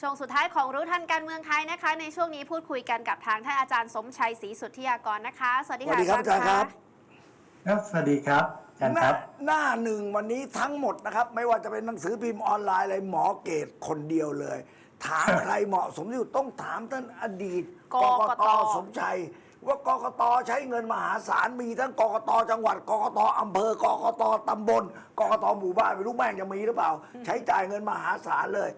ช่วงสุดท้ายของรู้ทันการเมืองไทยนะคะ ในช่วงนี้พูดคุยกันกับทางท่านอาจารย์สมชัยศรีสุทธิยากรนะคะ สวัสดีสวัค่ะสดีครับอาจารย์ครับครับสวัสดีครับอาจารย์หคน้ารับ หน้าหนึ่งวันนี้ทั้งหมดนะครับ ไม่ว่าจะเป็นหนังสือพิมพ์ออนไลน์อะไรหมอเกตคนเดียวเลย ถามใครเหมาะสมที่สุดต้องถามท่านอดีตกกตสมชัย ว่ากกตใช้เงินมหาศาลมีทั้งกกตจังหวัดกกตอำเภอกกตตำบลกกตหมู่บ้านไม่รู้แม่งจะมีหรือเปล่า ใช้จ่ายเงินมหาศาลเลย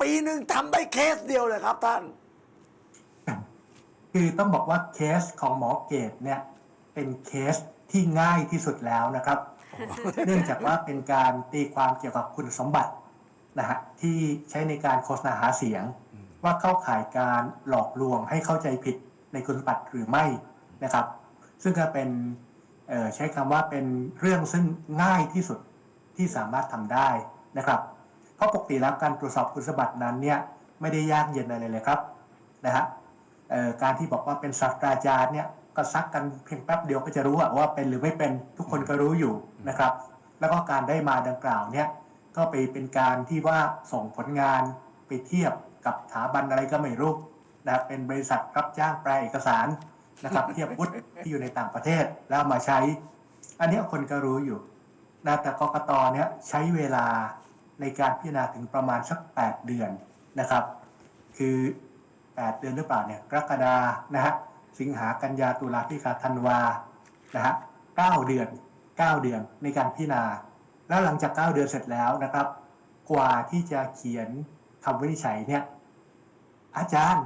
ปีหนึ่งทำได้เคสเดียวเลยครับท่าน คือต้องบอกว่าเคสของหมอเกตเนี่ย เป็นเคสที่ง่ายที่สุดแล้วนะครับ เนื่องจากว่าเป็นการตีความเกี่ยวกับคุณสมบัตินะฮะที่ใช้ในการโฆษณาหาเสียง ว่าเข้าข่ายการหลอกลวงให้เข้าใจผิดในคุณสมบัติหรือไม่นะครับ ซึ่งก็เป็นเอ่อใช้คำว่าเป็นเรื่องซึ่งง่ายที่สุดที่สามารถทำได้นะครับเพ ราะปกติแล้วการตรวจสอบคุณสมบัตินั้นเนี่ยไม่ได้ยากเย็นอะไรเลยครับนะฮะการที่บอกว่าเป็นศาสตราจารย์เนี่ยก็ซักกันเพียงแป๊บเดียวก็จะรู้อะว่าเป็นหรือไม่เป็นทุกคนก็รู้อยู่นะครับ แล้วก็การได้มาดังกล่าวเนี่ยก็ไปเป็นการที่ว่าส่งผลงานไปเทียบกับสถาบันอะไรก็ไม่รู้นะครับเป็นบริษัทรับจ้างแปลเอกสารนะครับ เทียบวุฒิที่อยู่ในต่างประเทศแล้วมาใช้ อันนี้คนก็รู้อยู่นะแต่กกตเนี่ยใช้เวลา ในการพิจารณาถึงประมาณสัก 8 เดือนนะครับ คือ 8 เดือนหรือเปล่าเนี่ยกรกฎานะฮะสิงหากันยาตุลาพฤศจิกาธันวานะฮะ9เดือน 9 เดือนในการพิจารณา แล้วหลังจาก 9 เดือนเสร็จแล้วนะครับ กว่าที่จะเขียนคำวินิจฉัยเนี่ยอาจารย์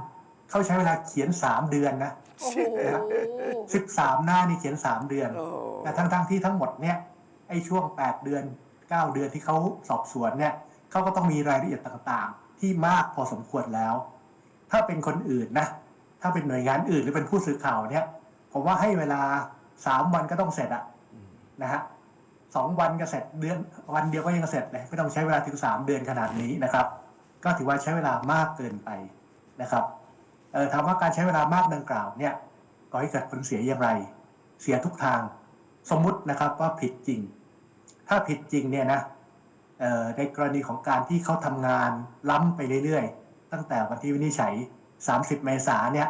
เขาใช้เวลาเขียน 3 เดือนนะโอ้โห13หน้านี่เขียน 3 เดือนโอ้แต่ทั้งทั้งๆที่ทั้งหมดเนี่ยไอ้ช่วง 8 เดือน 9 เดือนที่เขาสอบสวนเนี่ยเขาก็ต้องมีรายละเอียดต่างๆ ที่มากพอสมควรแล้ว ถ้าเป็นคนอื่นนะถ้าเป็นหน่วยงานอื่นหรือเป็นผู้สื่อข่าวเนี่ย ผมว่าให้เวลา3วันก็ต้องเสร็จอะนะฮะสองวันก็เสร็จเดือนวันเดียวก็ยังเสร็จเลยไม่ต้องใช้เวลาถึง3เดือนขนาดนี้นะครับ ก็ถือว่าใช้เวลามากเกินไปนะครับเออถามว่าการใช้เวลามากดังกล่าวเนี่ยก่อให้เกิดผลเสียอย่างไร เสียทุกทางสมมุตินะครับว่าผิดจริง ถ้าผิดจริงเนี่ยนะในกรณีของการที่เขาทำงานล้ำไปเรื่อยๆ ตั้งแต่วันที่วินิจฉัย 30 เมษาเนี่ย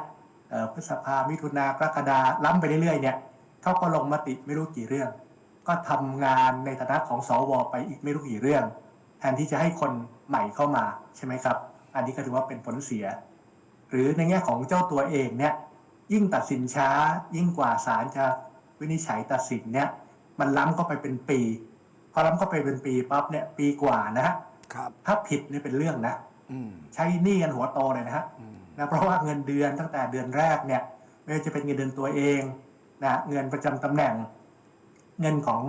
พฤษภามิถุนากรกฎาล้ำไปเรื่อยๆเนี่ยเขาก็ลงมติไม่รู้กี่เรื่อง ก็ทำงานในฐานะของสวไปอีกไม่รู้กี่เรื่อง แทนที่จะให้คนใหม่เข้ามาใช่ไหมครับ อันนี้ก็ถือว่าเป็นผลเสีย หรือในแง่ของเจ้าตัวเองเนี่ยยิ่งตัดสินช้ายิ่งกว่าศาลจะวินิจฉัยตัดสินเนี่ยมันล้ำเข้าไปเป็นปี อล้ำเข้าไปเป็นปีปั๊บเนี่ยปีกว่านะฮะครับถ้าผิดนี่เป็นเรื่องนะอืมใช้หนี้กันหัวโตเลยนะฮะอืมนะเพราะว่าเงินเดือนตั้งแต่เดือนแรกเนี่ยไม่ว่าจะเป็นเงินเดือนตัวเองนะเงินประจำตำแหน่ง เงินของ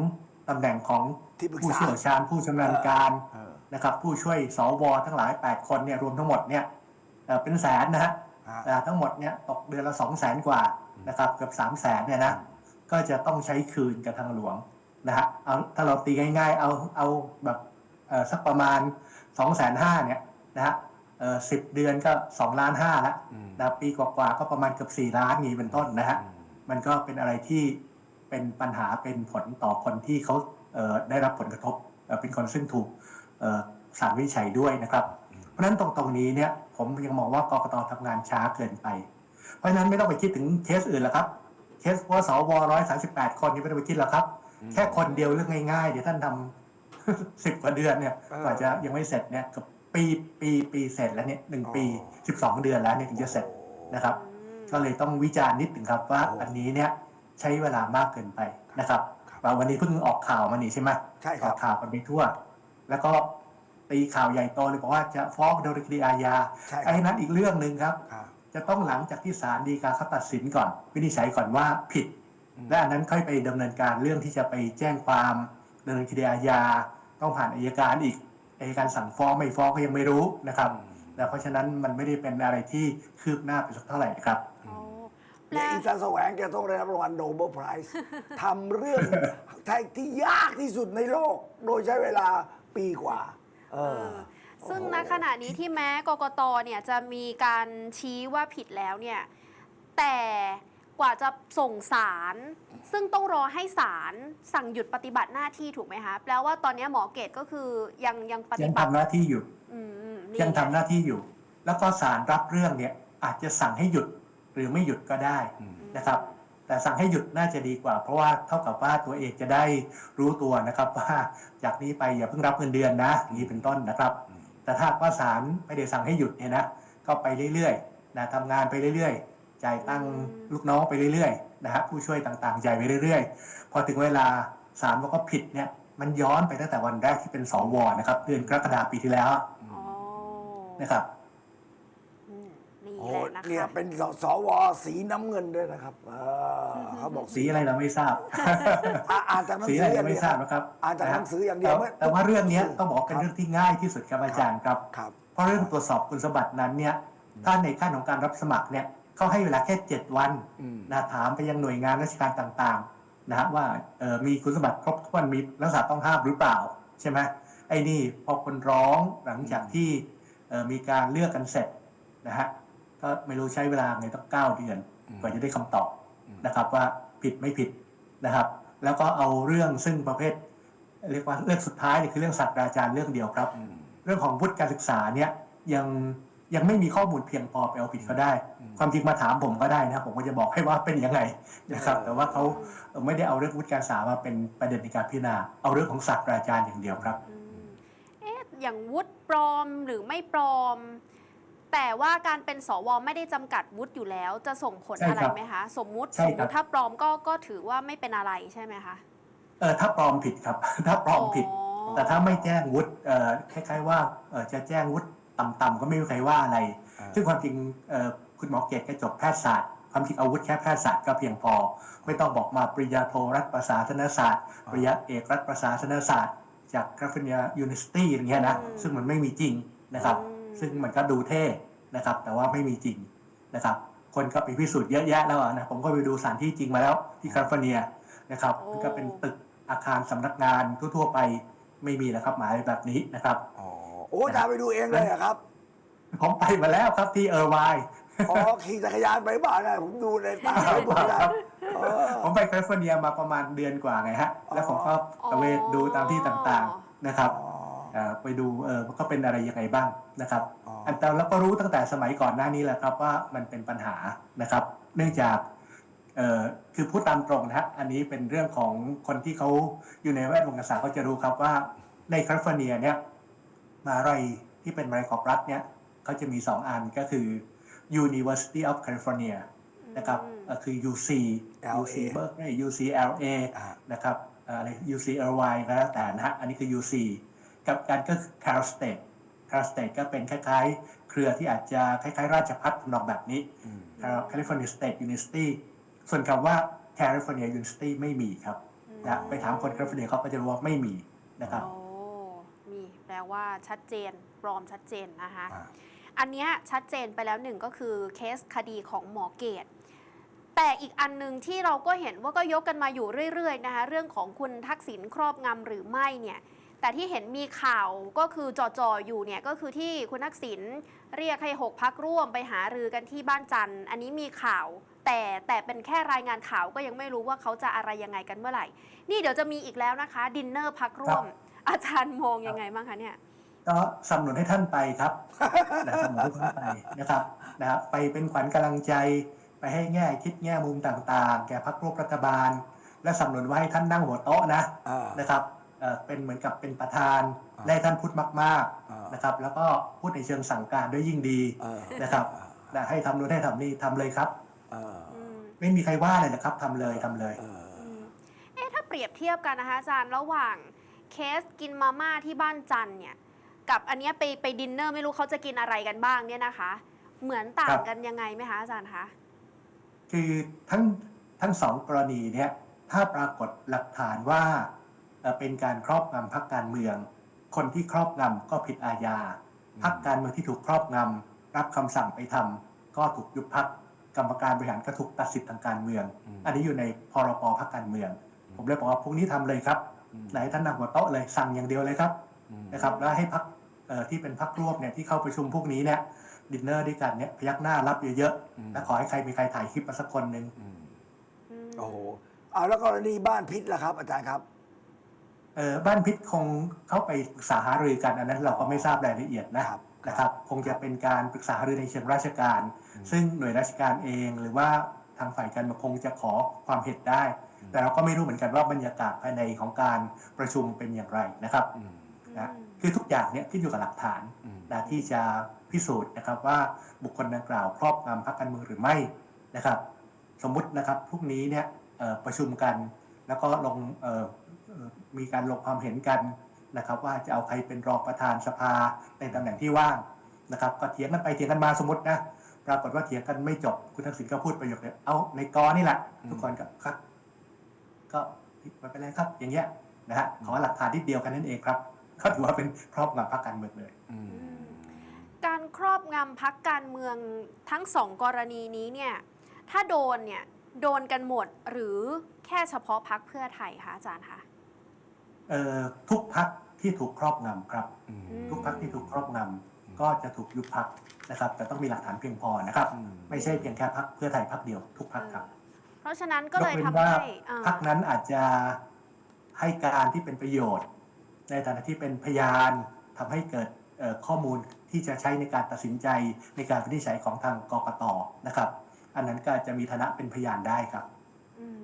ตำแหน่งของที่ปรึกผู้ษาเชี่ยวชาญผู้ชำนาญการเออนะครับ ผู้ช่วยสวทั้งหลาย 8 คนเนี่ยรวมทั้งหมดเนี่ยเอ่อเป็นแสนนะฮะฮะอ่าทั้งหมดเนี่ยตกเดือนละสองแสนกว่านะครับเกือบสามแสนเนี่ยนะก็จะต้องใช้คืนกับทางหลวง นะฮะเอาถ้าเราตีง่าย ๆ เอาเอาแบบเอ่อสักประมาณสองแสนห้าเนี่ยนะฮะเอ่อสิบเดือนก็สองล้านห้าละอืมนะปีกว่าๆก็ประมาณเกือบสี่ล้านนี้เป็นต้นนะฮะอืมมันก็เป็นอะไรที่เป็นปัญหาเป็นผลต่อคนที่เขาเอ่อได้รับผลกระทบเอ่อเป็นคนซึ่งถูกเอ่อศาลวินิจฉัยด้วยนะครับ เพราะฉะนั้นตรงตรงนี้เนี่ยผมยังมองว่ากกตทำงานช้าเกินไป เพราะฉะนั้นไม่ต้องไปคิดถึงเคสอื่นแล้วครับเคสว่าสวร้อยสาสิบแปดคนนี่ไม่ต้องไปคิดแล้วครับ แค่คนเดียวเรื่องง่ายๆเดี๋ยวท่านทำสิบกว่าเดือนเนี่ยเออกว่าจะยังไม่เสร็จเนี่ยเกับปีปีปีเสร็จแล้วเนี่ยหนึ่งปีอ๋อสิบสองเดือนแล้วเนี่ยถึงจะเสร็จนะครับ ก็เลยต้องวิจารณ์นิดถึงครับว่าโอ้อันนี้เนี่ยใช้เวลามากเกินไปนะครับครับว่าวันนี้เพิ่งออกข่าวมานี่ใช่ไหมใช่คอรัอบกข่าวกันไปทั่ว แล้วก็ตีข่าวใหญ่โตเลยบอกว่าจะฟ้องโดยคดีอาญาใช่คไอ้รับนั้นอีกเรื่องหนึ่งครับครับ จะต้องหลังจากที่ศาลฎีกาเขาตัดสินก่อน วินิจฉัยก่อนว่าผิดอืม และอันนั้นค่อยไปดำเนินการเรื่องที่จะไปแจ้งความดำเนินคดีอาญาต้องผ่านอายการอีกอายการสั่งฟ้องไม่ฟ้องก็ยังไม่รู้นะครับแต่เพราะฉะนั้นมันไม่ได้เป็นอะไรที่คืบหน้าไปสักเท่าไหร่ครับโอ้แปลและอีสานแสวงแกต้องได้รับรางวัลโนเบิลไพรส์ทำเรื่องที่ยากที่สุดในโลก โดยใช้เวลาปีกว่า เออซึ่งณขณะนี้ที่แม้กกตเนี่ยจะมีการชี้ว่าผิดแล้วเนี่ย แต่ กว่าจะส่งสาร ซึ่งต้องรอให้ศาลสั่งหยุดปฏิบัติหน้าที่ถูกไหมคะแปลว่าตอนนี้หมอเกตก็คือยังยังปยัฏิงบัติทำหน้าที่อยู่อืมนี่ยังทำไงหน้าที่อยู่ แล้วก็ศาลรับเรื่องเนี่ยอาจจะสั่งให้หยุดหรือไม่หยุดก็ได้นะครับ แต่สั่งให้หยุดน่าจะดีกว่า เพราะว่าเท่ากับว่าตัวเองจะได้รู้ตัวนะครับว่าจากนี้ไปอย่าเพิ่งรับเงินเดือนนะอย่างนี้เป็นต้นนะครับ แต่ถ้าว่าศาลไม่ได้สั่งให้หยุดเนี่ยนะก็ไปเรื่อยๆนะทำงานไปเรื่อยๆ จ่ายตังค์ลูกน้องไปเรื่อยๆนะฮะผู้ช่วยต่างๆจ่ายไปเรื่อยๆ พอถึงเวลาศาลบอกว่าผิดเนี่ยมันย้อนไปตั้งแต่วันแรกที่เป็นสวนะครับเดือนกรกฎาคมปีที่แล้วอ๋อนะครับอืมนี่โอ้แหละนะเนี่ยคะเป็นสสวสีน้ำเงินด้วยนะครับเออเขาบอกสีอะไรเราไม่ทราบอะอ่านจากหนังสีสือะอไรอย่าเรางไม่เดียวทราบนะครับอ่านจากหนังสืออย่างเดียวแต่ไม่แต่ว่าเรื่องเนี้ยต้องบอกคเป็นรับเรื่องที่ง่ายที่สุดครับอาจารย์ครับครับ เพราะเรื่องตรวจสอบคุณสมบัตินั้นเนี่ยถ้าในขั้นของการรับสมัครเนี่ย เขาให้เวลาแค่7วันอืมนะถามไปยังหน่วยงานราชการต่างๆนะฮะว่าเอ่อมีคุณสมบัติครบถ้วนมีลักษณะต้องห้ามหรือเปล่าใช่ไหมไอ้นี่พอคนร้องหลังจากที่เอ่อมีการเลือกกันเสร็จนะฮะก็ไม่รู้ใช้เวลาไงต้องเก้าเดือนอืมกว่าจะได้คำตอบอืมนะครับ ว่าผิดไม่ผิดนะครับ แล้วก็เอาเรื่องซึ่งประเภท เรียกว่าเรื่องสุดท้ายเนี่ยคือเรื่องศาสตราจารย์เรื่องเดียวครับอืมเรื่องของวุฒิการศึกษาเนี่ยยัง ยังไม่มีข้อมูลเพียงพอไปเอาผิดเขาได้อืมความจริงมาถามผมก็ได้นะผมก็จะบอกให้ว่าเป็นยังไงนะครับเออแต่ว่าเขาไม่ได้เอาเรื่องวุฒิการศึกษามาเป็นประเด็นในการพิจารณา เอาเรื่องของศาสตราจารย์อย่างเดียวครับอืมเอ๊ะอย่างวุฒิปลอมหรือไม่ปลอม แต่ว่าการเป็นสวไม่ได้จำกัดวุฒิอยู่แล้ว จะส่งผลใช่อะไรครับไหมคะ สมมุติใช่สมครัมุบติถ้าปลอมก็ก็ถือว่าไม่เป็นอะไรใช่ไหมคะเออถ้าปลอมผิดครับ ถ้าปลอมผิดอ๋อแต่ถ้าไม่แจ้งวุฒิเอ่อคล้ายๆว่าเอ่อจะแจ้งวุฒิ ต่ำๆก็ไม่มีใครว่าอะไรอ่าซึ่งความจริงเอ่อคุณหมอเกตก็จบแพทยศาสตร์ความจริงอาวุธแค่แพทยศาสตร์ก็เพียงพอ ไม่ต้องบอกมาปริญญาโทรัฐประศาสนศาสตร์ปริญญาเอกรัฐประศาสนศาสตร์ จากแคลิฟอร์เนียยูนิเวอร์ซิตี้อย่างเงี้ยนะอืมซึ่งมันไม่มีจริงนะครับอืมซึ่งมันก็ดูเท่นะครับ แต่ว่าไม่มีจริงนะครับ คนก็ไปพิสูจน์เยอะแยะแล้วอะนะผมก็ไปดูสถานที่จริงมาแล้วที่แคลิฟอร์เนียนะครับโอ้มันก็เป็นตึกอาคารสำนักงานทั่วๆไปไม่มีแล้วครับหมายแบบนี้นะครับอ๋อ โอ้อาจารย์ไปดูเองเลยเหรอครับผมไปมาแล้วครับที่เออร์ไวน์อ๋อขี่จักรยานไปบ้านได้ผมดูในตาครับผมได้เออผมไปแคลิฟอร์เนียมาประมาณเดือนกว่าไงฮะ แล้วผมก็ตระเวนดูตามที่ต่างๆนะครับอ๋อเอ่อไปดูเออก็เป็นอะไรยังไงบ้างนะครับอ๋ออันแต่เราก็รู้ตั้งแต่สมัยก่อนหน้านี้แหละครับว่ามันเป็นปัญหานะครับ เนื่องจากเอ่อคือพูดตามตรงนะฮะอันนี้เป็นเรื่องของคนที่เขาอยู่ในแวดวงการศึกษาเขาจะรู้ครับว่าในแคลิฟอร์เนียเนี่ย มหาลัยที่เป็นมหาลัยของรัฐเนี่ยเขาจะมีสองอันก็คือ University of California นะครับอืมเอ่อคือ UC LA UC Berkeley UCLA อ่านะครับเอ่ออะไร UCLY ก็แล้วแต่นะฮะอันนี้คือ UC กับการก็คือ Cal State Cal State ก็เป็นคล้ายๆ เครือที่อาจจะคล้ายๆ ราชพัฒทำนองแบบนี้อืม Cal- California State University ส่วนคำว่า California University ไม่มีครับนะไปถามคนแคลิฟอร์เนียเขาก็จะรู้ว่าไม่มีนะครับโอ้มี แปลว่าชัดเจนปลอมชัดเจนนะคะอ่าอันเนี้ยชัดเจนไปแล้วหนึ่งก็คือเคสคดีของหมอเกต แต่อีกอันหนึ่งที่เราก็เห็นว่าก็ยกกันมาอยู่เรื่อยๆนะคะเรื่องของคุณทักษิณครอบงำหรือไม่เนี่ยแต่ที่เห็นมีข่าวก็คือจ่อๆอยู่เนี่ยก็คือที่คุณทักษิณเรียกให้หกพักร่วมไปหารือกันที่บ้านจันทร์อันนี้มีข่าว แต่แต่เป็นแค่รายงานข่าวก็ยังไม่รู้ว่าเขาจะอะไรยังไงกันเมื่อไหร่ นี่เดี๋ยวจะมีอีกแล้วนะคะ ดินเนอร์พักร่วม อาจารย์มองยังไงบ้างคะเนี่ย ก็สนับสนุนให้ท่านไปครับนะสนับสนุนให้ท่านไปนะครับนะครับไปเป็นขวัญกำลังใจไปให้แง่คิดแง่มุมต่างๆ แก่พรรคร่วมรัฐบาล และสนับสนุนว่าให้ท่านนั่งหัวโต๊ะนะอ่านะครับเอ่อเป็นเหมือนกับเป็นประธานอ่าและให้ท่านพูดมากอ่าๆนะครับ แล้วก็พูดในเชิงสั่งการด้วยยิ่งดีเออนะครับนะให้ทำนู่นให้ทำนี่ทำเลยครับ เอออืมไม่มีใครว่าเลยนะครับทำเลยทำเลย เออ อืมเอ๊ะถ้าเปรียบเทียบกันนะคะอาจารย์ระหว่าง เคสกินมาม่าที่บ้านจันทร์เนี่ย กับอันเนี้ยไปไปดินเนอร์ไม่รู้เขาจะกินอะไรกันบ้างเนี่ยนะคะ เหมือนต่าครังบกันยังไงไหมคะอาจารย์คะคือทั้งทั้งสองกรณีเนี่ยถ้าปรากฏหลักฐานว่าเอ่อเป็นการครอบงำพรรคการเมือง คนที่ครอบงำก็ผิดอาญาพรรคการเมืองที่ถูกครอบงำรับคำสั่งไปทำก็ถูกยุบพรรคกรรมการบริหารก็ถูกตัดสิทธิ์ทางการเมืองอืมอันนี้อยู่ในพรบพรรคการเมือง ผมเลยบอกว่าพวกนี้ทำเลยครับ อืมไหนท่านนั่งหัวโต๊ะเลยสั่งอย่างเดียวเลยครับอืมนะครับ แล้วให้พักที่เป็นพักร่วมเนี่ยที่เข้าประชุมพวกนี้เนี่ยดินเนอร์ด้วยกันเนี่ยพยักหน้ารับเยอะอืมๆและขอให้ใครมีใครถ่ายคลิปมาสักคนหนึ่งอืมอืมโอ้โหเอาแล้วกรณีบ้านพิษล่ะครับ อาจารย์ครับเออบ้านพิษคงเข้าไปปรึกษาหารือกันอันนั้นเราก็ไม่ทราบรายละเอียดนะครับนะครับคงจะเป็นการปรึกษาหารือในเชิงราชการ ซึ่งหน่วยราชการเองหรือว่าทางฝ่ายการเมืองคงจะขอความเห็นได้ แต่เราก็ไม่รู้เหมือนกันว่าบรรยากาศภายในของการประชุมเป็นอย่างไรนะครับอืมนะคือทุกอย่างเนี่ยขึ้นอยู่กับหลักฐานอืมนะที่จะพิสูจน์นะครับว่าบุคคลดังกล่าวครอบงำพรรคการเมืองหรือไม่นะครับ สมมุตินะครับพรุ่งนี้เนี่ยเอ่อประชุมกัน แล้วก็ลงเอ่อเอ่อมีการลงความเห็นกันนะครับ ว่าจะเอาใครเป็นรองประธานสภาในตำแหน่งที่ว่างนะครับ ก็เถียงกันไปเถียงกันมาสมมตินะปรากฏว่าเถียงกันไม่จบคุณทักษิณก็พูดประโยคเดียวเอาในกอนี่แหละทุกคนก็ครับ ก็ไม่เป็นไรครับอย่างเงี้ยนะฮะขอหลักฐานที่เดียวกันนั่นเองครับก็ถือว่าเป็นครอบงำพรรคการเมืองเลยอืมการครอบงำพักการเมืองทั้งสองกรณีนี้เนี่ย ถ้าโดนเนี่ยโดนกันหมดหรือแค่เฉพาะพักเพื่อไทยคะอาจารย์คะเอ่อทุกพักที่ถูกครอบงำครับอืมทุกพักที่ถูกครอบงำก็จะถูกยุบพักนะครับ แต่ต้องมีหลักฐานเพียงพอนะครับอืมไม่ใช่เพียงแค่พักเพื่อไทยพักเดียวทุกพักครับเพ ราะฉะนั้นก็เลยว้นทำว่าให้อ่าพักนั้นอาจจะให้การที่เป็นประโยชน์ ในฐานะที่เป็นพยานทำให้เกิดเอ่อข้อมูลที่จะใช้ในการตัดสินใจในการวินิจฉัยของทางกกตนะครับ อันนั้นก็อาจจะมีฐานะเป็นพยานได้ครับอืม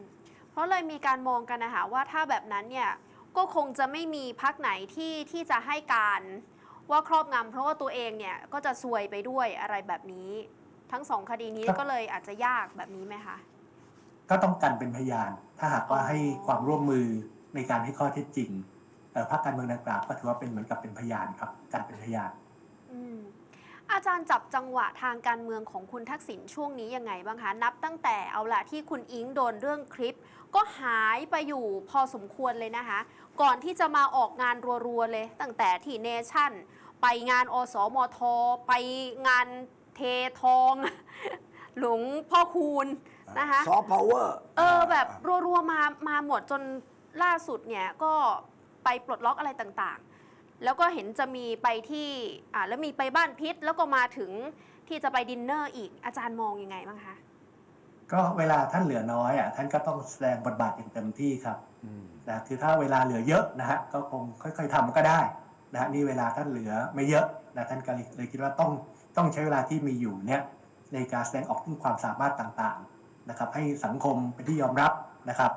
เพราะเลยมีการมองกันนะคะว่าถ้าแบบนั้นเนี่ยก็คงจะไม่มีพักไหนที่ที่จะให้การว่าครอบงำเพราะว่าตัวเองเนี่ยก็จะซวยไปด้วยอะไรแบบนี้ ทั้งสองคดีนี้ครับก็เลยอาจจะยากแบบนี้ไหมคะ ก็ต้องกันเป็นพยาน ถ้าหากว่าให้ความร่วมมือในการให้ข้อเท็จจริงเอ่อพรรคการเมืองดังกล่าวก็ถือว่าเป็นเหมือนกับเป็นพยานครับการเป็นพยานอืมอาจารย์จับจังหวะทางการเมืองของคุณทักษิณช่วงนี้ยังไงบ้างคะ นับตั้งแต่เอาละที่คุณอิงโดนเรื่องคลิป ก็หายไปอยู่พอสมควรเลยนะคะ ก่อนที่จะมาออกงานรัวๆเลย ตั้งแต่ที่เนชั่น ไปงานอสมท ไปงานเททอง หลวงพ่อคูณ นะคะซอฟต์พาวเวอร์เออแบบรัวๆมามาหมดจนล่าสุดเนี่ยก็ไปปลดล็อกอะไรต่างๆ แล้วก็เห็นจะมีไปที่อ่าแล้วมีไปบ้านพิษแล้วก็มาถึงที่จะไปดินเนอร์อีกอาจารย์มองยังไงบ้างคะก็เวลาท่านเหลือน้อยอะท่านก็ต้องแสดงบทบาทอย่างเต็มที่ครับอืมนะคือถ้าเวลาเหลือเยอะนะฮะก็คงค่อย ๆทำก็ได้นะฮะนี่เวลาท่านเหลือไม่เยอะนะท่านก็เลยเลยคิดว่าต้องต้องใช้เวลาที่มีอยู่เนี่ยในการแสดงออกถึงความสามารถต่างๆ นะครับ ให้สังคมเป็นที่ยอมรับนะครับ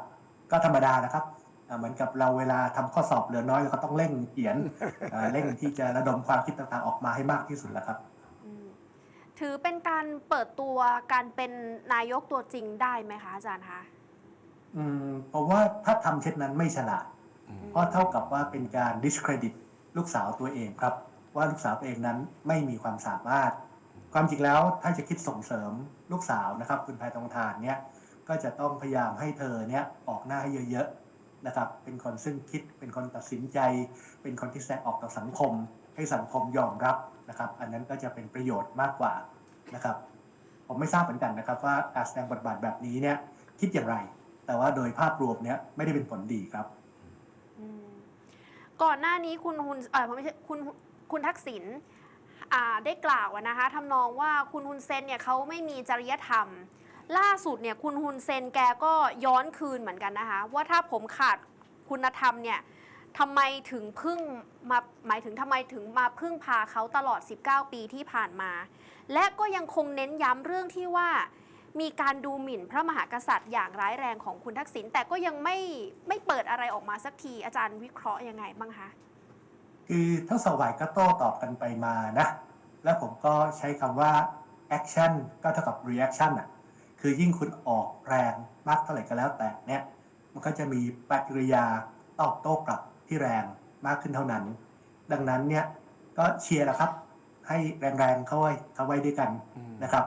ก็ธรรมดานะครับอ่าเหมือนกับเราเวลาทำข้อสอบเหลือน้อยเราก็ต้องเร่งเขียนอ่าเร่งที่จะระดมความคิดต่างๆออกมาให้มากที่สุดแล้วครับอืมถือเป็นการเปิดตัวการเป็นนายกตัวจริงได้ไหมคะอาจารย์คะอืมผมว่าถ้าทำเช่นนั้นไม่ฉลาดอืมเพราะเท่ากับว่าเป็นการ discredit ลูกสาวตัวเองครับ ว่าลูกสาวตัวเองนั้นไม่มีความสามารถ ความจริงแล้วถ้าจะคิดส่งเสริม ลูกสาวนะครับ คุณแพทองทานเนี่ยก็จะต้องพยายามให้เธอเนี่ยออกหน้าให้เยอะๆนะครับ เป็นคนซึ่งคิดเป็นคนตัดสินใจ เป็นคนที่แสดงออกต่อสังคม ให้สังคมยอมรับนะครับ อันนั้นก็จะเป็นประโยชน์มากกว่านะครับ ผมไม่ทราบเหมือนกันนะครับ ว่าการแสดงบทบาทแบบนี้เนี่ยคิดอย่างไร แต่ว่าโดยภาพรวมเนี่ยไม่ได้เป็นผลดีครับก่อนหน้านี้คุณฮุนเออไม่ใช่คุณคุณทักษิณ ได้กล่าวนะคะทำนองว่าคุณฮุนเซนเนี่ยเขาไม่มีจริยธรรม ล่าสุดเนี่ยคุณฮุนเซนแกก็ย้อนคืนเหมือนกันนะคะว่าถ้าผมขาดคุณธรรมเนี่ยทำไมถึงพึ่งมาหมายถึงทำไมถึงมาพึ่งพาเขาตลอด 19 ปีที่ผ่านมา และก็ยังคงเน้นย้ำเรื่องที่ว่ามีการดูหมิ่นพระมหากษัตริย์อย่างร้ายแรงของคุณทักษิณแต่ก็ยังไม่ไม่เปิดอะไรออกมาสักทีอาจารย์วิเคราะห์ยังไงบ้างคะ คือทั้งสองฝ่ายก็โต้ตอบกันไปมานะ แล้วผมก็ใช้คำว่า action ก็เท่ากับ reaction อะคือยิ่งคุณออกแรงมากเท่าไหร่ก็แล้วแต่เนี่ย มันก็จะมีปฏิกิริยาตอบโต้กลับที่แรงมากขึ้นเท่านั้น ดังนั้นเนี่ยก็เชียร์แหละครับ ให้แรงๆเข้าไว้เข้าไว้ด้วยกันนะครับ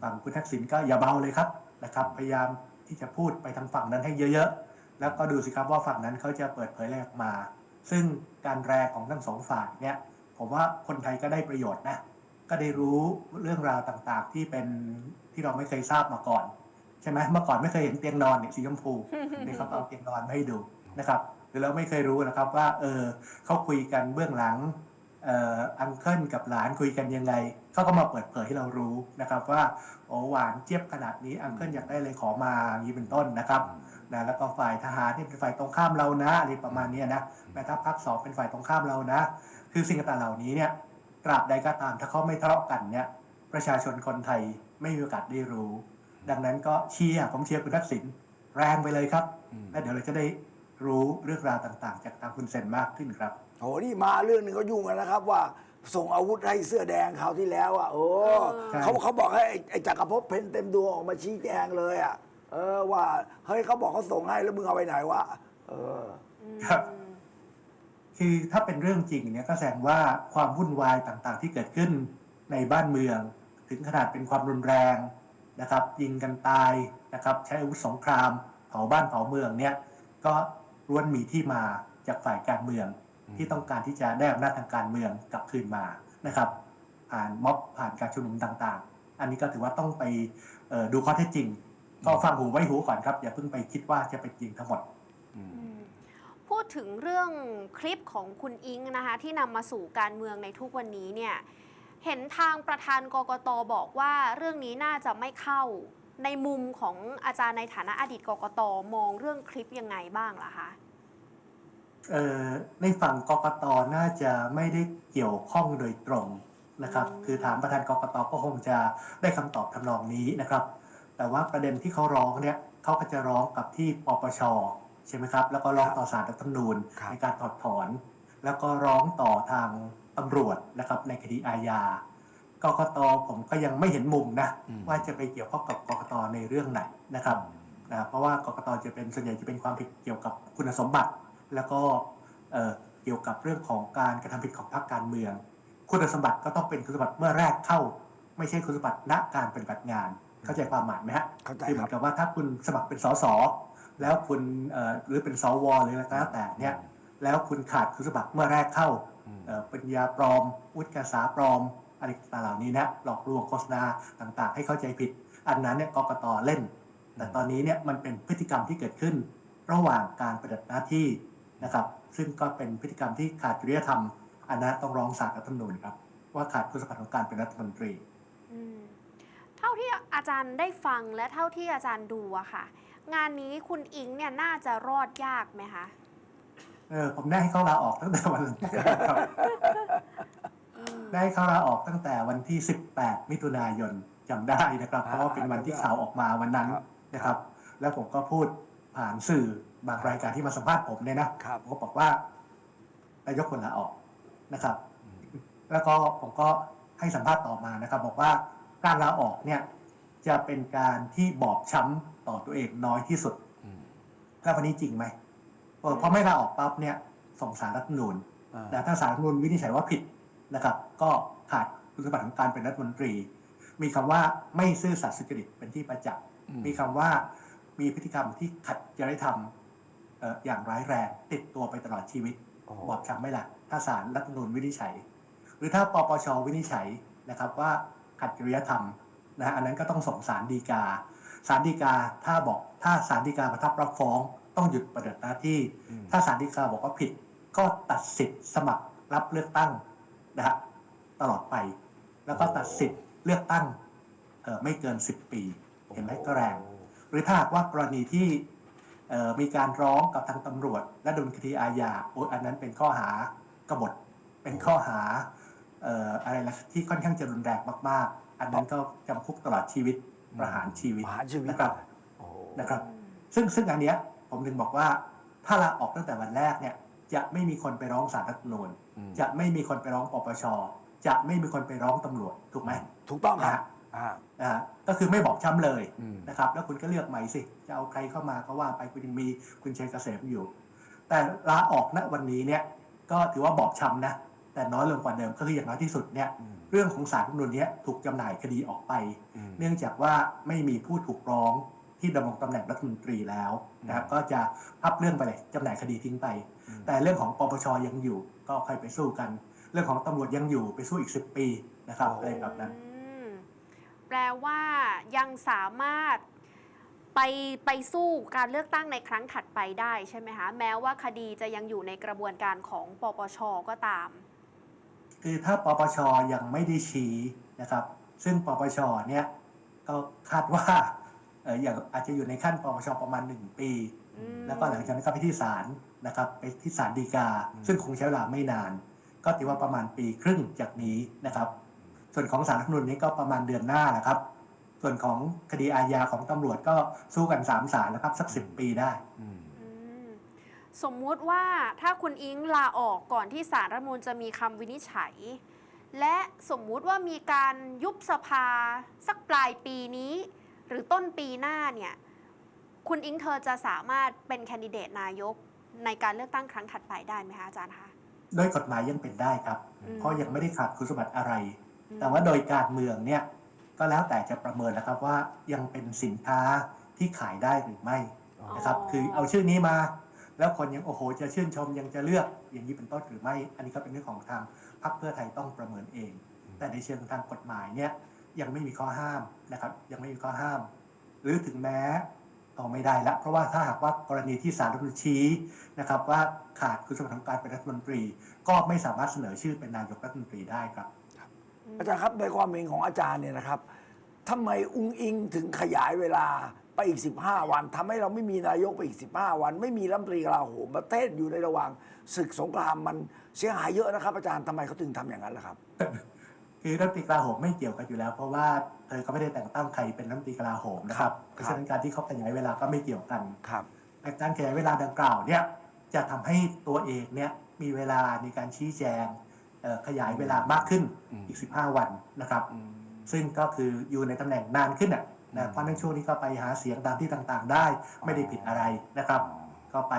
ฝั่งคุณทักษิณก็อย่าเบาเลยครับนะครับ พยายามที่จะพูดไปทางฝั่งนั้นให้เยอะๆ แล้วก็ดูสิครับว่าฝั่งนั้นเขาจะเปิดเผยอะไรออกมา ซึ่งการแรงของทั้งสองฝ่ายเนี่ยผมว่าคนไทยก็ได้ประโยชน์นะก็ได้รู้เรื่องราวต่างๆ ที่เป็นที่เราไม่เคยทราบมาก่อน ใช่ไหมเมื่อก่อนไม่เคยเห็นเตียงนอนเนี่ยสีชมพูนี่เขาเอาเตียงนอนมาให้ดูนะครับหรือเราไม่เคยรู้นะครับว่าเออเขาคุยกันเบื้องหลัง อ่ออังเคิลกับหลานคุยกันยังไงเขาก็มาเปิดเผยให้เรารู้นะครับว่าโอ้หวานเจี๊ยบขนาดนี้อังเคิลอยากได้เลยขอมาอย่างนี้เป็นต้นนะครับนะแล้วก็ฝ่ายทหารที่เป็นฝ่ายตรงข้ามเรานะอะไรประมาณเนี้ยนะแม่ทัพภาคสองเป็นฝ่ายตรงข้ามเรานะ คือสิ่งต่างๆเหล่านี้เนี่ยตราบใดก็ตามถ้าเขาไม่ทะเลาะกันเนี่ยประชาชนคนไทยไม่มีโอกาสได้รู้ ดังนั้นก็เชียร์ผมเชียร์คุณทักษิณแรงไปเลยครับอืมและเดี๋ยวเราจะได้รู้เรื่องราวต่างๆ จากทางคุณเซนมากขึ้นครับโอ้นี่มาเรื่องหนึงก็ยุ่งกันนะครับ ว่าส่งอาวุธให้เสื้อแดงคราวที่แล้วอะโอ้ใช่ เขาเขาบอกให้ไอ้ไอ้จักรภพเพนเต็มดวงออกมาชี้แจงเลยอะเออว่าเฮ้ยเขาบอกเขาส่งให้แล้วมึงเอาไปไหนวะเออ ครับ คือถ้าเป็นเรื่องจริงเนี่ยก็แสดงว่าความวุ่นวายต่างๆ ที่เกิดขึ้นในบ้านเมือง ถึงขนาดเป็นความรุนแรงนะครับ ยิงกันตายนะครับ ใช้อาวุธสงครามเผาบ้านเผาเมืองเนี่ยก็ล้วนมีที่มาจากฝ่ายการเมือง ที่ต้องการที่จะได้อำนาจทางการเมืองกลับคืนมานะครับ ผ่านม็อบผ่านการชุมนุมต่างๆ อันนี้ก็ถือว่าต้องไปเอ่อดูข้อเท็จจริง ก็ฟังหูไว้หูก่อนครับ อย่าเพิ่งไปคิดว่าจะเป็นจริงทั้งหมดอืมพูดถึงเรื่องคลิปของคุณอิงนะคะที่นำมาสู่การเมืองในทุกวันนี้เนี่ยเห็นทางประธานกกตบอกว่าเรื่องนี้น่าจะไม่เข้าในมุมของอาจารย์ในฐานะอดีตกกตมองเรื่องคลิปยังไงบ้างล่ะคะเอ่อ ในฝั่งกกตน่าจะไม่ได้เกี่ยวข้องโดยตรงนะครับอืมคือถามประธานกกตก็คงจะได้คำตอบทำนองนี้นะครับ แต่ว่าประเด็นที่เขาร้องเนี่ยเขาก็จะร้องกับที่ปปชใช่ไหมครับ แล้วก็ร้องต่อศาลรัฐธรรมนูญครับในการถอดถอน แล้วก็ร้องต่อทางตำรวจนะครับในคดีอาญากกตผมก็ยังไม่เห็นมุมนะว่าจะไปเกี่ยวข้องกับกกตในเรื่องไหนนะครับนะครับเพราะว่ากกตจะเป็นส่วนใหญ่จะเป็นความผิดเกี่ยวกับคุณสมบัติ แล้วก็เอ่อเกี่ยวกับเรื่องของการกระทำผิดของพรรคการเมือง คุณสมบัติก็ต้องเป็นคุณสมบัติเมื่อแรกเข้า ไม่ใช่คุณสมบัติณการปฏิบัติงาน เข้าใจความหมายไหมฮะเข้าใจคือเหคมืรัอบนกับว่าถ้าคุณสมัครเป็นสสแล้วคุณเอ่อหรือเป็นสวหรืออะไรก็แล้วแต่เนี่ยแล้วคุณขาดคุณสมบัติเมื่อแรกเข้าเอ่อปริญญาปลอมวุฒิการศึกษาปลอมอะไรต่างๆเหล่านี้นะหลอกลวงโฆษณาต่างๆ ให้เข้าใจผิด อันนั้นเนี่ยกกตเล่น แต่ตอนนี้เนี่ยมันเป็นพฤติกรรมที่เกิดขึ้น ระหว่างการปฏิบัติหน้าที่ นะครับ ซึ่งก็เป็นพฤติกรรมที่ขาดจริยธรรมอันนั้นต้องร้องศาลรัฐธรรมนูญครับ ว่าขาดคุณสมบัติของการเป็นรัฐมนตรีอืมเท่าที่อาจารย์ได้ฟังและเท่าที่อาจารย์ดูอะค่ะ งานนี้คุณอิงเนี่ยน่าจะรอดยากไหมคะเออผมได้ให้เขาลาออกตั้งแต่วันแรกครับอืมได้เขาลาออกตั้งแต่วันที่ 18 มิถุนายนจำได้นะครับ เพราะว่าเป็นวันที่ข่าวออกมาวันนั้นครับนะครับ แล้วผมก็พูด ผ่านสื่อบางรายการที่มาสัมภาษณ์ผมเนี่ยนะครับ ผมก็บอกว่านายกควรลาออกนะครับ แล้วก็ผมก็ให้สัมภาษณ์ต่อมานะครับ บอกว่าการลาออกเนี่ย จะเป็นการที่บอบช้ำต่อตัวเองน้อยที่สุดแล้ววันนี้จริงไหมเออพอไม่ลาออกปั๊บเนี่ยส่งสารรัฐธรรมนูญแต่ถ้าสารรัฐธรรมนูญวินิจฉัยว่าผิดนะครับ ก็ขาดคุณสมบัติของการเป็นรัฐมนตรี มีคำว่าไม่ซื่อสัตย์สุจริตเป็นที่ประจักษ์อืมมีคำว่า มีพฤติกรรมที่ขัดจริยธรรมเอ่ออย่างร้ายแรงติดตัวไปตลอดชีวิตโอ้โหบอบช้ำไหมล่ะถ้าสารรัฐธรรมนูญวินิจฉัย หรือถ้าปปชวินิจฉัยนะครับว่าขัดจริยธรรมนะฮะอันนั้นก็ต้องส่งสารดีกาสารดีกาถ้าบอกถ้าสารดีกาประทับรับฟ้อง ต้องหยุดปฏิบัติหน้าที่อืมถ้าสารดีกาบอกว่าผิดก็ตัดสิทธิ์สมัครรับเลือกตั้งนะฮะตลอดไป แล้วก็ตัดสิทธิ์เลือกตั้งเอ่อไม่เกิน10ปี เห็นไหมก็แรง หรือถ้าหากว่ากรณีที่เอ่อมีการร้องกับทางตำรวจ และดำเนินคดีอาญาโอ้ยอันนั้นเป็นข้อหากบฏเป็นข้อหาเอ่ออะไรนะที่ค่อนข้างจะรุนแรงมาก ๆ อันนั้นก็จำคุกตลอดชีวิตประหารชีวิตประหารชีวิตนะครับโอ้โหนะครับ ซึ่งซึ่งอันเนี้ยผมถึงบอกว่าถ้าลาออกตั้งแต่วันแรกเนี่ย จะไม่มีคนไปร้องศาลรัฐธรรมนูญอืมจะไม่มีคนไปร้องปปชจะไม่มีคนไปร้องตำรวจถูกไหมถูกต้องครับนะฮะ อ่าอ่าก็คือไม่บอกช้ำเลยอืมนะครับ แล้วคุณก็เลือกใหม่สิ จะเอาใครเข้ามาก็ว่าไปคุณยังมีคุณชัยเกษมอยู่ แต่ลาออกณวันนี้เนี่ยก็ถือว่าบอบช้ำนะ แต่น้อยลงกว่าเดิมก็คืออย่างน้อยที่สุดเนี่ยอืมเรื่องของสารรัฐธรรมนูญเนี้ยถูกจำหน่ายคดีออกไปอืมเนื่องจากว่าไม่มีผู้ถูกร้องที่ดำรงตำแหน่งรัฐมนตรีแล้วนะครับอืมก็จะพับเรื่องไปเลยจำหน่ายคดีทิ้งไปอืมแต่เรื่องของปปชยังอยู่ก็ค่อยไปสู้กัน เรื่องของตำรวจยังอยู่ไปสู้อีก 10 ปีนะครับอะไรแบบนั้นอืม แปลว่ายังสามารถไปไปสู้การเลือกตั้งในครั้งถัดไปได้ใช่ไหมคะแม้ว่าคดีจะยังอยู่ในกระบวนการของปปชก็ตาม คือถ้าปปชยังไม่ได้ชี้นะครับ ซึ่งปปชเนี่ยก็คาดว่าเอออย่างอาจจะอยู่ในขั้นปปชประมาณ1ปีอืมแล้วก็หลังจากนั้นก็ไปที่ศาลนะครับ ไปที่ศาลฎีกา ซึ่งคงใช้เวลาไม่นาน ก็ถือว่าประมาณปีครึ่งจากนี้นะครับ ส่วนของสารรัฐธรรมนูญนี้ก็ประมาณเดือนหน้าแหละครับ ส่วนของคดีอาญาของตำรวจก็สู้กันสามศาลแล้วครับสักสิบปีได้อืมสมมุติว่าถ้าคุณอิงลาออกก่อนที่สารรัฐธรรมนูญจะมีคำวินิจฉัย และสมมุติว่ามีการยุบสภาสักปลายปีนี้ หรือต้นปีหน้าเนี่ยคุณอิงเธอจะสามารถเป็นแคนดิเดตนายกในการเลือกตั้งครั้งถัดไปได้ไหมคะอาจารย์คะโดยกฎหมายยังเป็นได้ครับอืมเพราะยังไม่ได้ขาดคุณสมบัติอะไรอืม แต่ว่าโดยการเมืองเนี่ยก็แล้วแต่จะประเมินแล้วครับว่ายังเป็นสินค้าที่ขายได้หรือไม่นะครับ คือเอาชื่อนี้มา แล้วคนยังโอ้โห จะชื่นชมยังจะเลือกอย่างนี้เป็นต้นหรือไม่ อันนี้ก็เป็นเรื่องของทางพรรคเพื่อไทยต้องประเมินเอง แต่ในเชิงทางกฎหมายเนี่ยยังไม่มีข้อห้ามนะครับ ยังไม่มีข้อห้าม หรือถึงแม้เอาไม่ได้ละเพราะว่าถ้าหากว่ากรณีที่ศาลรัฐธรรมนูญชี้นะครับ ว่าขาดคุณสมบัติของการเป็นรัฐมนตรี ก็ไม่สามารถเสนอชื่อเป็นนายกรัฐมนตรีได้ครับ อาจารย์ครับในความเห็นของอาจารย์เนี่ยนะครับทำไมอุ้งอิงถึงขยายเวลาไปอีก 15 วันทำให้เราไม่มีนายกไปอีก 15 วัน ไม่มีรัฐมนตรีกลาโหมประเทศอยู่ในระหว่างศึกสงครามมันเสียหายเยอะนะครับ อาจารย์ทำไมเขาถึงทำอย่างนั้นล่ะครับ คือรัฐมนตรีกลาโหมไม่เกี่ยวกันอยู่แล้ว เพราะว่าเธอก็ไม่ได้แต่งตั้งใครเป็นรัฐมนตรีกลาโหมนะครับครับเพราะฉะนั้นการที่เขาขยายเวลาก็ไม่เกี่ยวกันครับแต่การขยายเวลาดังกล่าวเนี่ยจะทำให้ตัวเองเนี่ยมีเวลาในการชี้แจงเอ่อ ขยายเวลามากขึ้นอืมอีก 15 วันนะครับ ซึ่งก็คืออยู่ในตำแหน่งนานขึ้นอะอืมนะเพราะในช่วงนี้ก็ไปหาเสียงตามที่ต่างๆ ได้ไม่ได้ผิดอะไรนะครับ ก็ไป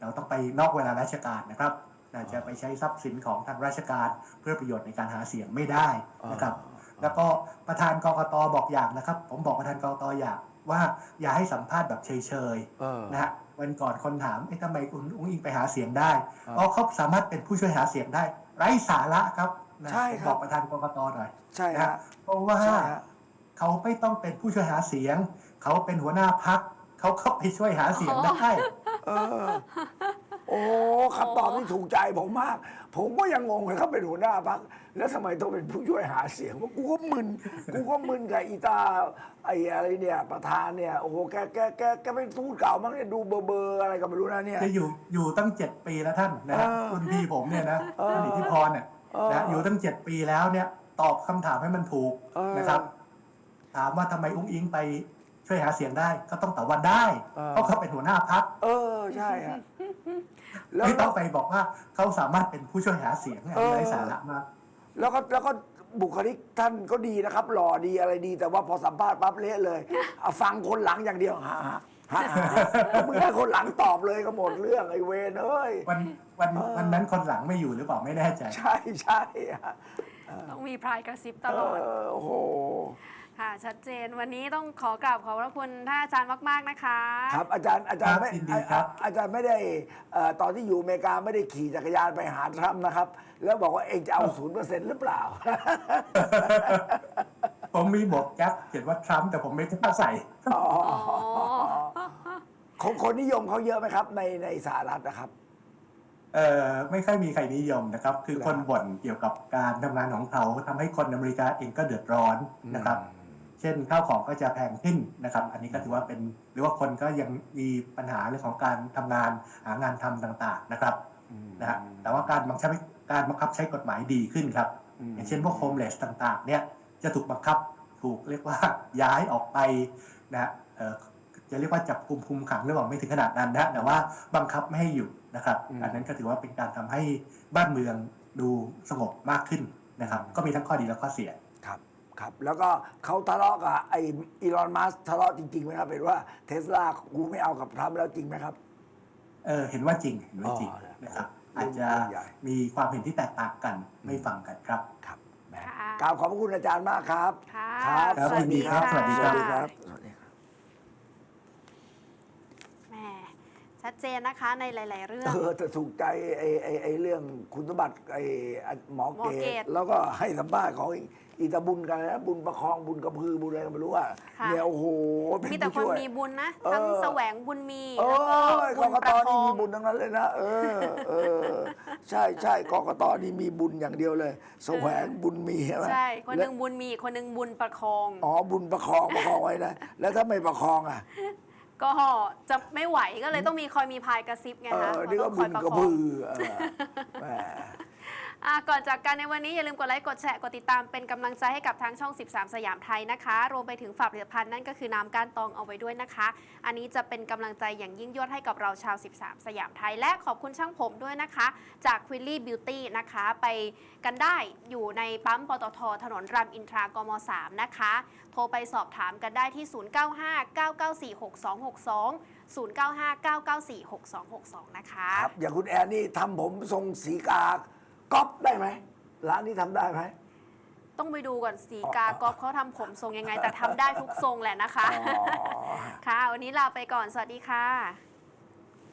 เราต้องไปนอกเวลาราชการนะครับนะจะไปใช้ทรัพย์สินของทางราชการเพื่อประโยชน์ในการหาเสียงไม่ได้นะครับ แล้วก็ประธานกกตบอกอย่างนะครับ ผมบอกประธานกกตอย่างว่าอย่าให้สัมภาษณ์แบบเฉยเออๆนะฮะวันก่อนคนถามเอ๊ะทำไมคุณอุ้งอิงไปหาเสียงได้อ่าเพราะเขาสามารถเป็นผู้ช่วยหาเสียงได้ ไร้สาระครับนะใช่ผมครับบอกประธานกกตหน่อยใช่นะฮะ ฮะเพราะว่าใช่ฮะ เขาไม่ต้องเป็นผู้ช่วยหาเสียง เขาเป็นหัวหน้าพัก เขาเข้าไปช่วยหาเสียงได้ เออ โอ้คำตอบที่ถูกใจผมมาก ผมก็ยังงงเลยเขาเป็นหัวหน้าพัก แล้วทำไมต้องเป็นผู้ช่วยหาเสียงว่ากูก็มึนกูก็มึนกับอีตาไอ้อะไรเนี่ย ประธานเนี่ยโอ้โหแกแกแกแกเป็นทูตเก่ามั้งเนี่ยดูเบอร์เบอร์อะไรก็ไม่รู้นะเนี่ยจะอยู่อยู่ตั้งเจ็ดปีแล้วท่านนะฮะเออรุ่นพี่ผมเนี่ยนะเออคุณอิทธิพรเนี่ยเออนะอยู่ตั้งเจ็ดปีแล้วเนี่ย ตอบคำถามให้มันถูกเออนะครับ ถามว่าทำไมอุ้งอิงไป ช่วยหาเสียงได้ก็ต้องตอบว่าได้เออ เพราะเขาเป็นหัวหน้าพักเออใช่ฮะแล้วไม่ต้องไปบอกว่าเขาสามารถเป็นผู้ช่วยหาเสียงเนี่ยเออไร้สาระมาก แล้วก็แล้วก็บุคลิกท่านก็ดีนะครับ หล่อดีอะไรดี แต่ว่าพอสัมภาษณ์ปั๊บเละเลยเอาฟังคนหลังอย่างเดียวฮะฮะฮะมึงให้คนหลังตอบเลยก็หมดเรื่องไอ้เวนเอ้ย วันวันเออ วันนั้นคนหลังไม่อยู่หรือเปล่าไม่แน่ใจ ใช่ใช่ฮะต้องมีพรายกระซิบตเอลอดอโอ้โห ค่ะ ชัดเจนวันนี้ต้องขอกราบขอบพระคุณท่านอาจารย์มาก ๆ นะคะ ครับอาจารย์อาจารย์ครับไม่ยินดีครับ อาอาจารย์ไม่ได้เอ่อตอนที่อยู่อเมริกาไม่ได้ขี่จักรยานไปหาทรัมป์นะครับ แล้วบอกว่าเองจะเอาศูนย์เปอร์เซ็นต์หรือเปล่า ผมมีหมวกแก๊ปเขียนว่าทรัมป์แต่ผมไม่กล้าใส่ อ๋ออ๋อคนคนนิยมเขาเยอะไหมครับ ในในสหรัฐนะครับ เอ่อไม่ค่อยมีใครนิยมนะครับ คือเหรอคนบ่นเกี่ยวกับการทำงานของเขาทำให้คนอเมริกาเองก็เดือดร้อนนะครับ เช่นข้าวของก็จะแพงขึ้นนะครับ อันนี้ก็ถือว่าเป็นหรือว่าคนก็ยังมีปัญหาเรื่องของการทำงานหางานทำต่างๆนะครับนะฮะแต่ว่าการบังคับการบังคับใช้กฎหมายดีขึ้นครับอืมอย่างเช่นพวกโฮมเลสต่างๆ เนี่ยจะถูกบังคับถูกเรียกว่าย้ายออกไปนะฮะเอ่อจะเรียกว่าจับกุมคุมขังหรือเปล่าไม่ถึงขนาดนั้นนะแต่ว่าบังคับไม่ให้อยู่นะครับอืมอันนั้นก็ถือว่าเป็นการทำให้บ้านเมืองดูสงบมากขึ้นนะครับ ก็มีทั้งข้อดีและข้อเสียครับ ครับ แล้วก็เขาทะเลาะกับไอ้อีลอนมัสทะเลาะจริงๆไหมครับเป็นว่าเทสลากูไม่เอากับทรัมป์แล้วจริงไหมครับ เออเห็นว่าจริงเห็นว่าจริงอ๋อนะครับเรื่องอาจจะใหญ่มีความเห็นที่แตกต่างกันไม่ฟังกันครับครับแหมค่ะกราบขอบพระคุณอาจารย์มากครับค่ะครับครับสวัสดีครับค่ะสวัสดีสวัสดีครับสวัสดีครับแหมชัดเจนนะคะในหลาย ๆ เรื่องเออแต่ถูกใจไอ้ไอ้ไอ้เรื่องคุณสมบัติไอ้หมอหมอเกเกตตแล้วก็ให้สัมภาษณ์ของ อีตาบุญกันนะบุญประคองบุญกระพือบุญอะไรก็ไม่รู้ว่าค่ะ เนี่ยโอ้โหเป็นมีแต่ผู้คนช่วย มีบุญนะเออ ทั้งแสวงบุญมีเอแล้วก็อกบุญกตประคนี่องมีบุญทั้งนั้นเลยนะเออเออ ใช่ใช่กกตนี่มีบุญอย่างเดียวเลย แสวงบุญมีใช่ไหมใช่คนหนึ่งและบุญมีคนหนึ่งบุญประคอง อ๋อบุญประคองประคองไว้นะแล้วถ้าไม่ประคองอะก็จะไม่ไหวก็เลยต้องมีคอยมีพายกระซิบไงเอคะอนี่ก็ต้องคบุอยญประกระคอพืงอเออแหม อะก่อนจากกันในวันนี้อย่าลืมกดไลค์กดแชร์กดติดตามเป็นกำลังใจให้กับทางช่อง 13 สยามไทยนะคะ รวมไปถึงฝากผลิตภัณฑ์นั่นก็คือน้ำก้านตองเอาไว้ด้วยนะคะ อันนี้จะเป็นกำลังใจอย่างยิ่งยวดให้กับเราชาว 13 สยามไทย และขอบคุณช่างผมด้วยนะคะ จาก q u i l l y Beauty นะคะ ไปกันได้อยู่ในปั๊มปตทถนนรามอินทรากม 3 นะคะ โทรไปสอบถามกันได้ที่ 0959946262 0959946262 นะคะครับอย่างคุณแอนนี่ทำผมทรงสีกา ก๊อปได้ไหมร้านนี้ทำได้ไหม ต้องไปดูก่อนสีกากอฟเขาทำผมทรงยังไง แต่ทำได้ทุกทรงแหละนะคะ อ๋อ ค่ะ วันนี้ลาไปก่อน สวัสดีค่ะ